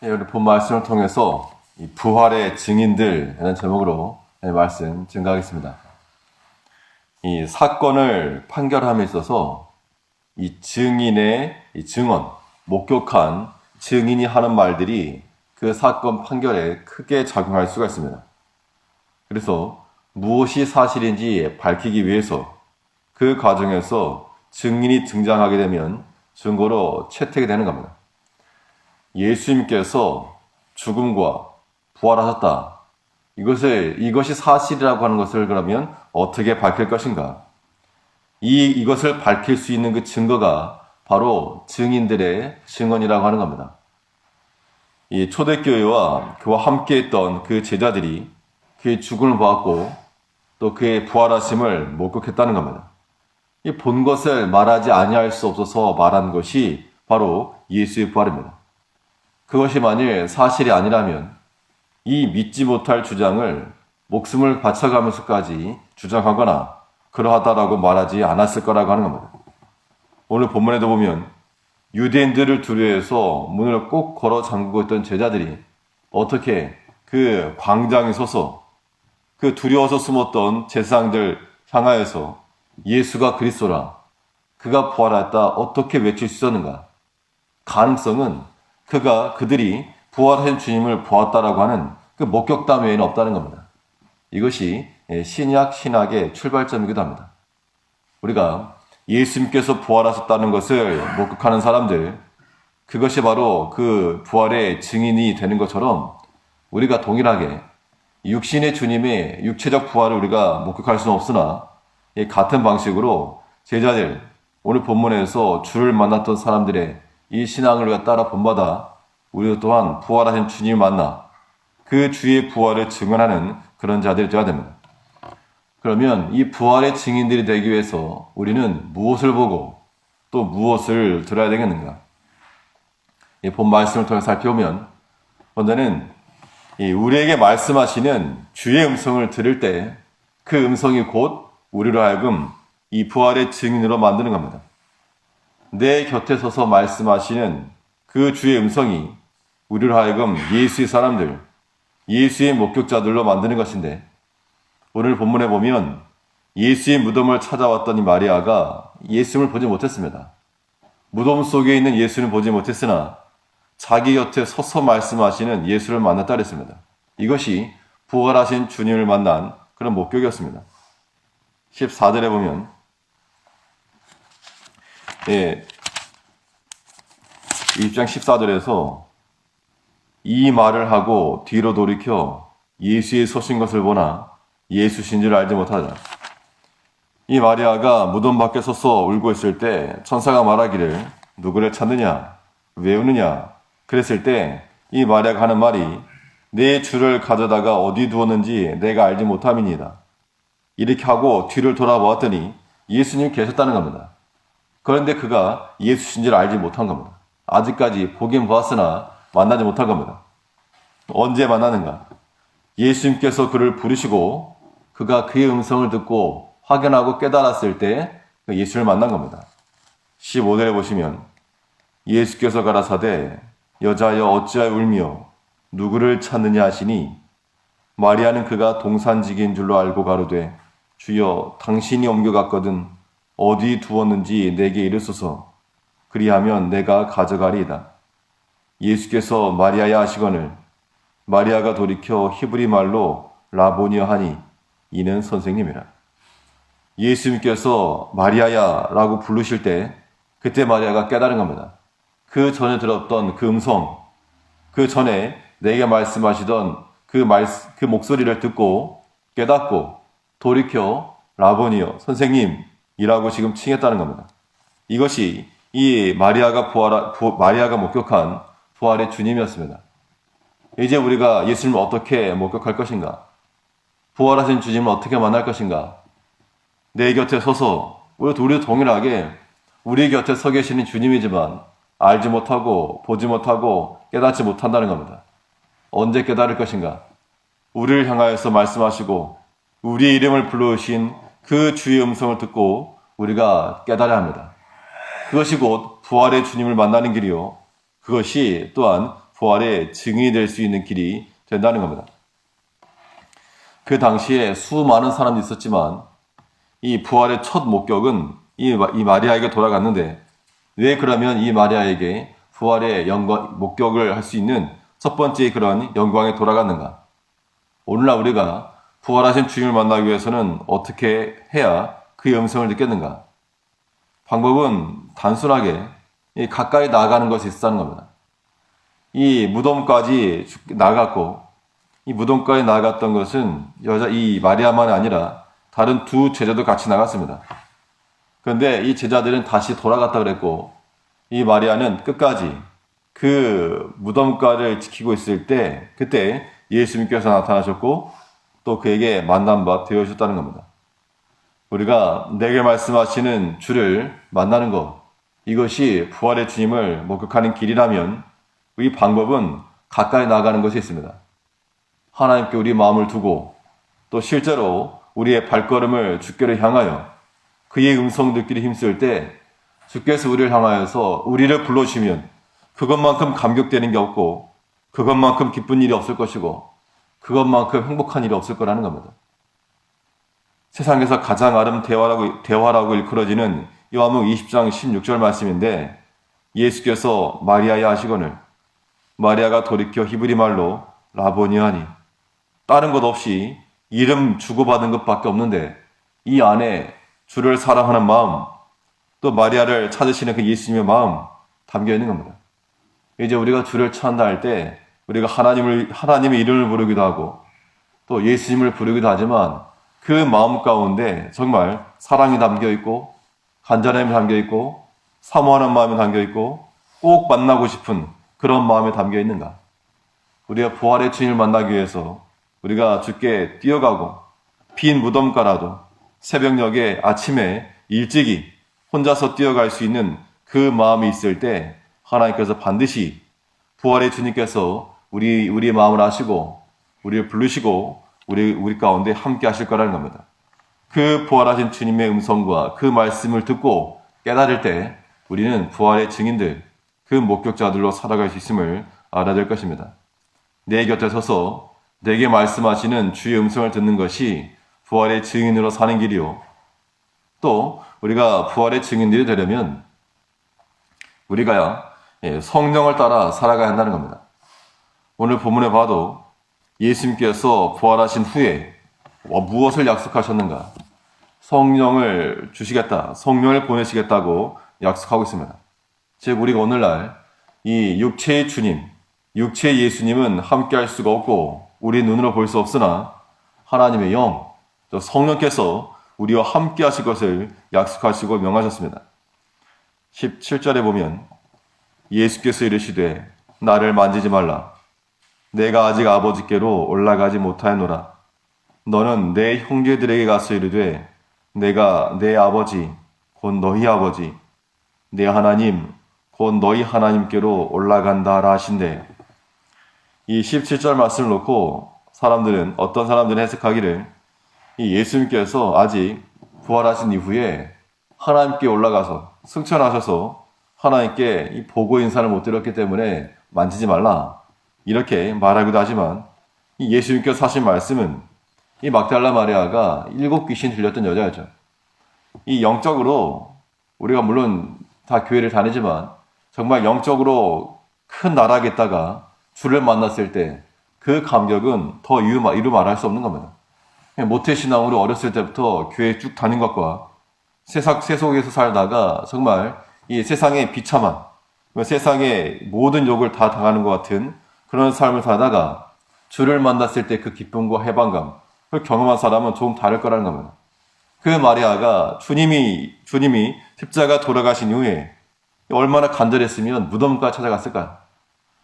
네, 오늘 본 말씀을 통해서 이 부활의 증인들이라는 제목으로 네, 말씀 증가하겠습니다. 이 사건을 판결함에 있어서 이 증인의 이 증언, 목격한 증인이 하는 말들이 그 사건 판결에 크게 작용할 수가 있습니다. 그래서 무엇이 사실인지 밝히기 위해서 그 과정에서 증인이 등장하게 되면 증거로 채택이 되는 겁니다. 예수님께서 죽음과 부활하셨다. 이것을, 이것이 사실이라고 하는 것을 그러면 어떻게 밝힐 것인가? 이, 이것을 밝힐 수 있는 그 증거가 바로 증인들의 증언이라고 하는 겁니다. 이 초대교회와 그와 함께 했던 그 제자들이 그의 죽음을 보았고 또 그의 부활하심을 목격했다는 겁니다. 이 본 것을 말하지 아니할 수 없어서 말한 것이 바로 예수의 부활입니다. 그것이 만일 사실이 아니라면 이 믿지 못할 주장을 목숨을 바쳐가면서까지 주장하거나 그러하다라고 말하지 않았을 거라고 하는 겁니다. 오늘 본문에도 보면 유대인들을 두려워해서 문을 꼭 걸어 잠그고 있던 제자들이 어떻게 그 광장에 서서 그 두려워서 숨었던 제사장들 향하여서 예수가 그리스도라 그가 부활했다 어떻게 외칠 수 있었는가? 가능성은 그가 그들이 부활한 주님을 보았다라고 하는 그 목격담 외에는 없다는 겁니다. 이것이 신약 신학의 출발점이기도 합니다. 우리가 예수님께서 부활하셨다는 것을 목격하는 사람들, 그것이 바로 그 부활의 증인이 되는 것처럼 우리가 동일하게 육신의 주님의 육체적 부활을 우리가 목격할 수는 없으나 같은 방식으로 제자들, 오늘 본문에서 주를 만났던 사람들의 이 신앙을 우리가 따라 본받아 우리도 또한 부활하신 주님을 만나 그 주의 부활을 증언하는 그런 자들이 되어야 됩니다. 그러면 이 부활의 증인들이 되기 위해서 우리는 무엇을 보고 또 무엇을 들어야 되겠는가? 이 본 말씀을 통해 살펴보면 먼저는 우리에게 말씀하시는 주의 음성을 들을 때 그 음성이 곧 우리로 하여금 이 부활의 증인으로 만드는 겁니다. 내 곁에 서서 말씀하시는 그 주의 음성이 우리로 하여금 예수의 사람들, 예수의 목격자들로 만드는 것인데 오늘 본문에 보면 예수의 무덤을 찾아왔더니 마리아가 예수를 보지 못했습니다. 무덤 속에 있는 예수는 보지 못했으나 자기 곁에 서서 말씀하시는 예수를 만났다 그랬습니다. 이것이 부활하신 주님을 만난 그런 목격이었습니다. 14절에 보면 예, 1장 14절에서 이 말을 하고 뒤로 돌이켜 예수의 서신 것을 보나 예수신 줄 알지 못하다. 이 마리아가 무덤 밖에 서서 울고 있을 때 천사가 말하기를 누구를 찾느냐 왜 우느냐 그랬을 때 이 마리아가 하는 말이 내 주를 가져다가 어디 두었는지 내가 알지 못함이니이다. 이렇게 하고 뒤를 돌아보았더니 예수님 계셨다는 겁니다. 그런데 그가 예수신 줄 알지 못한 겁니다. 아직까지 보긴 보았으나 만나지 못한 겁니다. 언제 만나는가? 예수님께서 그를 부르시고 그가 그의 음성을 듣고 확연하고 깨달았을 때그 예수를 만난 겁니다. 15절에 보시면 예수께서 가라사대 여자여 어찌하여 울며 누구를 찾느냐 하시니 마리아는 그가 동산지기인 줄로 알고 가로되 주여 당신이 옮겨갔거든 어디 두었는지 내게 이르소서 그리하면 내가 가져가리이다. 예수께서 마리아야 하시거늘 마리아가 돌이켜 히브리 말로 라보니어 하니 이는 선생님이라. 예수님께서 마리아야 라고 부르실 때 그때 마리아가 깨달은 겁니다. 그 전에 들었던 그 음성, 그 전에 내게 말씀하시던 그, 말, 그 목소리를 듣고 깨닫고 돌이켜 라보니어 선생님 이라고 지금 칭했다는 겁니다. 이것이 이 마리아가 부활, 부, 마리아가 목격한 부활의 주님이었습니다. 이제 우리가 예수님을 어떻게 목격할 것인가? 부활하신 주님을 어떻게 만날 것인가? 내 곁에 서서 우리 우리도 동일하게 우리 곁에 서 계시는 주님이지만 알지 못하고 보지 못하고 깨닫지 못한다는 겁니다. 언제 깨달을 것인가? 우리를 향하여서 말씀하시고 우리의 이름을 불러오신 그 주의 음성을 듣고 우리가 깨달아야 합니다. 그것이 곧 부활의 주님을 만나는 길이요. 그것이 또한 부활의 증인이 될 수 있는 길이 된다는 겁니다. 그 당시에 수많은 사람이 있었지만 이 부활의 첫 목격은 이, 마- 이 마리아에게 돌아갔는데 왜 그러면 이 마리아에게 부활의 영광, 목격을 할 수 있는 첫 번째 그런 영광에 돌아갔는가? 오늘날 우리가 부활하신 주님을 만나기 위해서는 어떻게 해야 그의 음성을 듣겠는가? 방법은 단순하게 이 가까이 나아가는 것이 있다는 겁니다. 이 무덤까지 죽- 나갔고 이 무덤까지 나갔던 것은 여자 이 마리아만 아니라 다른 두 제자도 같이 나갔습니다. 그런데 이 제자들은 다시 돌아갔다 그랬고 이 마리아는 끝까지 그 무덤가를 지키고 있을 때 그때 예수님께서 나타나셨고 또 그에게 만난 바 되어주셨다는 겁니다. 우리가 내게 말씀하시는 주를 만나는 것 이것이 부활의 주님을 목격하는 길이라면 이 방법은 가까이 나가는 것이 있습니다. 하나님께 우리 마음을 두고 또 실제로 우리의 발걸음을 주께로 향하여 그의 음성 듣기를 힘쓸 때 주께서 우리를 향하여서 우리를 불러주시면 그것만큼 감격되는 게 없고 그것만큼 기쁜 일이 없을 것이고 그것만큼 행복한 일이 없을 거라는 겁니다. 세상에서 가장 아름 대화라고, 대화라고 일컬어지는 요한복 20장 16절 말씀인데 예수께서 마리아에 하시거늘 마리아가 돌이켜 히브리 말로 라보니하니 다른 것 없이 이름 주고받은 것밖에 없는데 이 안에 주를 사랑하는 마음 또 마리아를 찾으시는 그 예수님의 마음 담겨 있는 겁니다. 이제 우리가 주를 찾는다 할 때 우리가 하나님을 하나님의 이름을 부르기도 하고 또 예수님을 부르기도 하지만 그 마음 가운데 정말 사랑이 담겨 있고 간절함이 담겨 있고 사모하는 마음이 담겨 있고 꼭 만나고 싶은 그런 마음이 담겨 있는가? 우리가 부활의 주님을 만나기 위해서 우리가 주께 뛰어가고 빈 무덤가라도 새벽녘에 아침에 일찍이 혼자서 뛰어갈 수 있는 그 마음이 있을 때 하나님께서 반드시 부활의 주님께서 우리 우리의 마음을 아시고 우리를 부르시고 우리 우리 가운데 함께 하실 거라는 겁니다. 그 부활하신 주님의 음성과 그 말씀을 듣고 깨달을 때 우리는 부활의 증인들, 그 목격자들로 살아갈 수 있음을 알아야 될 것입니다. 내 곁에 서서 내게 말씀하시는 주의 음성을 듣는 것이 부활의 증인으로 사는 길이요. 또 우리가 부활의 증인들이 되려면 우리가 예, 성령을 따라 살아가야 한다는 겁니다. 오늘 본문에 봐도 예수님께서 부활하신 후에 어, 무엇을 약속하셨는가? 성령을 주시겠다, 성령을 보내시겠다고 약속하고 있습니다. 즉 우리가 오늘날 이 육체의 주님, 육체의 예수님은 함께 할 수가 없고 우리 눈으로 볼 수 없으나 하나님의 영, 저 성령께서 우리와 함께 하실 것을 약속하시고 명하셨습니다. 17절에 보면 예수께서 이르시되 나를 만지지 말라. 내가 아직 아버지께로 올라가지 못하였노라. 너는 내 형제들에게 가서 이르되 내가 내 아버지 곧 너희 아버지 내 하나님 곧 너희 하나님께로 올라간다라 하신대. 이 17절 말씀을 놓고 사람들은 어떤 사람들은 해석하기를 이 예수님께서 아직 부활하신 이후에 하나님께 올라가서 승천하셔서 하나님께 이 보고 인사를 못 드렸기 때문에 만지지 말라 이렇게 말하기도 하지만 이 예수님께서 하신 말씀은 이 막달라 마리아가 일곱 귀신 들렸던 여자였죠. 이 영적으로 우리가 물론 다 교회를 다니지만 정말 영적으로 큰 나락에 있다가 주를 만났을 때 그 감격은 더 이루, 말할 수 없는 겁니다. 모태신앙으로 어렸을 때부터 교회 쭉 다닌 것과 세상, 세속에서 살다가 정말 이 세상의 비참한, 세상의 모든 욕을 다 당하는 것 같은 그런 삶을 살다가 주를 만났을 때 그 기쁨과 해방감, 그걸 경험한 사람은 조금 다를 거라는 겁니다. 그 마리아가 주님이, 주님이 십자가 돌아가신 이후에 얼마나 간절했으면 무덤까지 찾아갔을까요?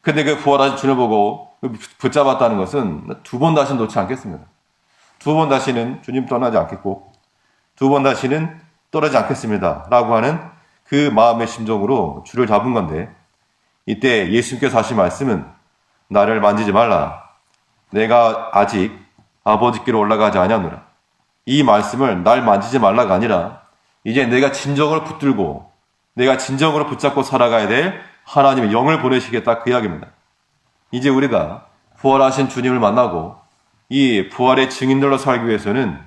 근데 그 부활하신 주를 보고 붙잡았다는 것은 두 번 다시는 놓지 않겠습니다. 두 번 다시는 주님 떠나지 않겠고, 두 번 다시는 떠나지 않겠습니다. 라고 하는 그 마음의 심정으로 주를 잡은 건데, 이때 예수님께서 하신 말씀은 나를 만지지 말라. 내가 아직 아버지께로 올라가지 아니하노라. 이 말씀을 날 만지지 말라가 아니라 이제 내가 진정으로 붙들고 내가 진정으로 붙잡고 살아가야 될 하나님의 영을 보내시겠다 그 이야기입니다. 이제 우리가 부활하신 주님을 만나고 이 부활의 증인들로 살기 위해서는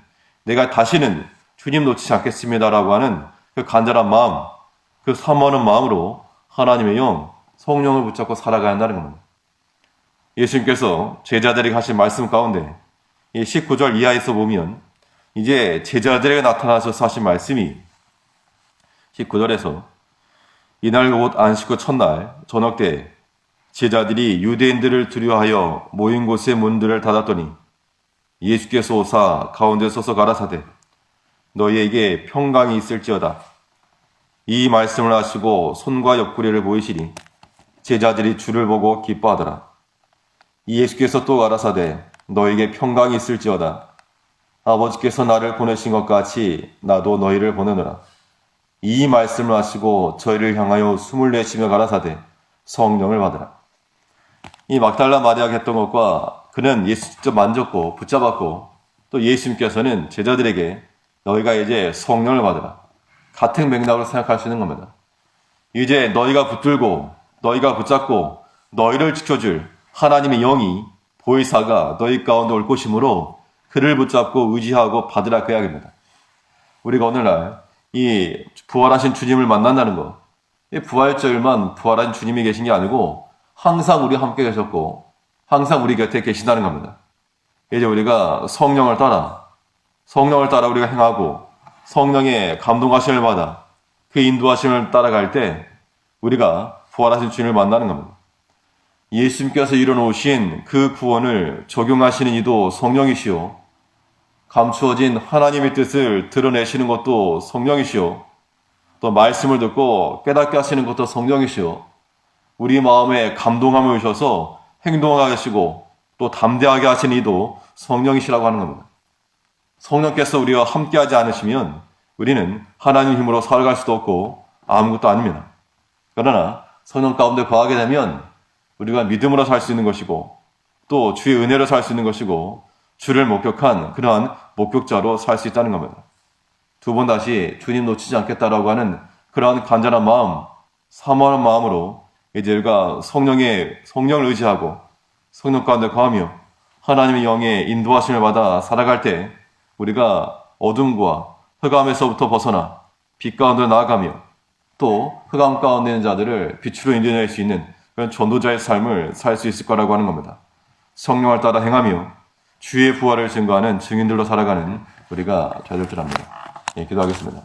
내가 다시는 주님 놓치지 않겠습니다라고 하는 그 간절한 마음, 그 사모하는 마음으로 하나님의 영, 성령을 붙잡고 살아가야 한다는 겁니다. 예수님께서 제자들에게 하신 말씀 가운데 이 19절 이하에서 보면 이제 제자들에게 나타나셔서 하신 말씀이 19절에서 이날 곧 안식 후 첫날 저녁 때 제자들이 유대인들을 두려워하여 모인 곳의 문들을 닫았더니 예수께서 오사 가운데 서서 가라사대 너희에게 평강이 있을지어다. 이 말씀을 하시고 손과 옆구리를 보이시니 제자들이 주를 보고 기뻐하더라 예수께서 또 가라사대 너에게 평강이 있을지어다. 아버지께서 나를 보내신 것 같이 나도 너희를 보내노라. 이 말씀을 하시고 저희를 향하여 숨을 내쉬며 가라사대 성령을 받으라. 이 막달라 마리아가 했던 것과 그는 예수 직접 만졌고 붙잡았고 또 예수님께서는 제자들에게 너희가 이제 성령을 받으라. 같은 맥락으로 생각할 수 있는 겁니다. 이제 너희가 붙들고 너희가 붙잡고 너희를 지켜줄 하나님의 영이 보이사가 너희 가운데 올 것이므로 그를 붙잡고 의지하고 받으라 그 이야기입니다. 우리가 오늘날 이 부활하신 주님을 만난다는 것, 이 부활절만 부활한 주님이 계신 게 아니고 항상 우리 함께 계셨고 항상 우리 곁에 계신다는 겁니다. 이제 우리가 성령을 따라 성령을 따라 우리가 행하고 성령의 감동하심을 받아 그 인도하심을 따라갈 때 우리가 부활하신 주님을 만나는 겁니다. 예수님께서 이뤄놓으신 그 구원을 적용하시는 이도 성령이시오. 감추어진 하나님의 뜻을 드러내시는 것도 성령이시오. 또 말씀을 듣고 깨닫게 하시는 것도 성령이시오. 우리 마음에 감동함을 주셔서 행동하게 하시고 또 담대하게 하시는 이도 성령이시라고 하는 겁니다. 성령께서 우리와 함께하지 않으시면 우리는 하나님 힘으로 살아갈 수도 없고 아무것도 아닙니다. 그러나 성령 가운데 거하게 되면 우리가 믿음으로 살 수 있는 것이고 또 주의 은혜로 살 수 있는 것이고 주를 목격한 그러한 목격자로 살 수 있다는 겁니다. 두 번 다시 주님 놓치지 않겠다라고 하는 그러한 간절한 마음, 사모하는 마음으로 이제 우리가 성령의 성령을 의지하고 성령 가운데 거하며 하나님의 영의 인도하심을 받아 살아갈 때 우리가 어둠과 흑암에서부터 벗어나 빛 가운데 나아가며 또 흑암 가운데 있는 자들을 빛으로 인도할 수 있는 그런 전도자의 삶을 살 수 있을 거라고 하는 겁니다. 성령을 따라 행하며 주의 부활을 증거하는 증인들로 살아가는 우리가 되될 줄 압니다. 예, 기도하겠습니다.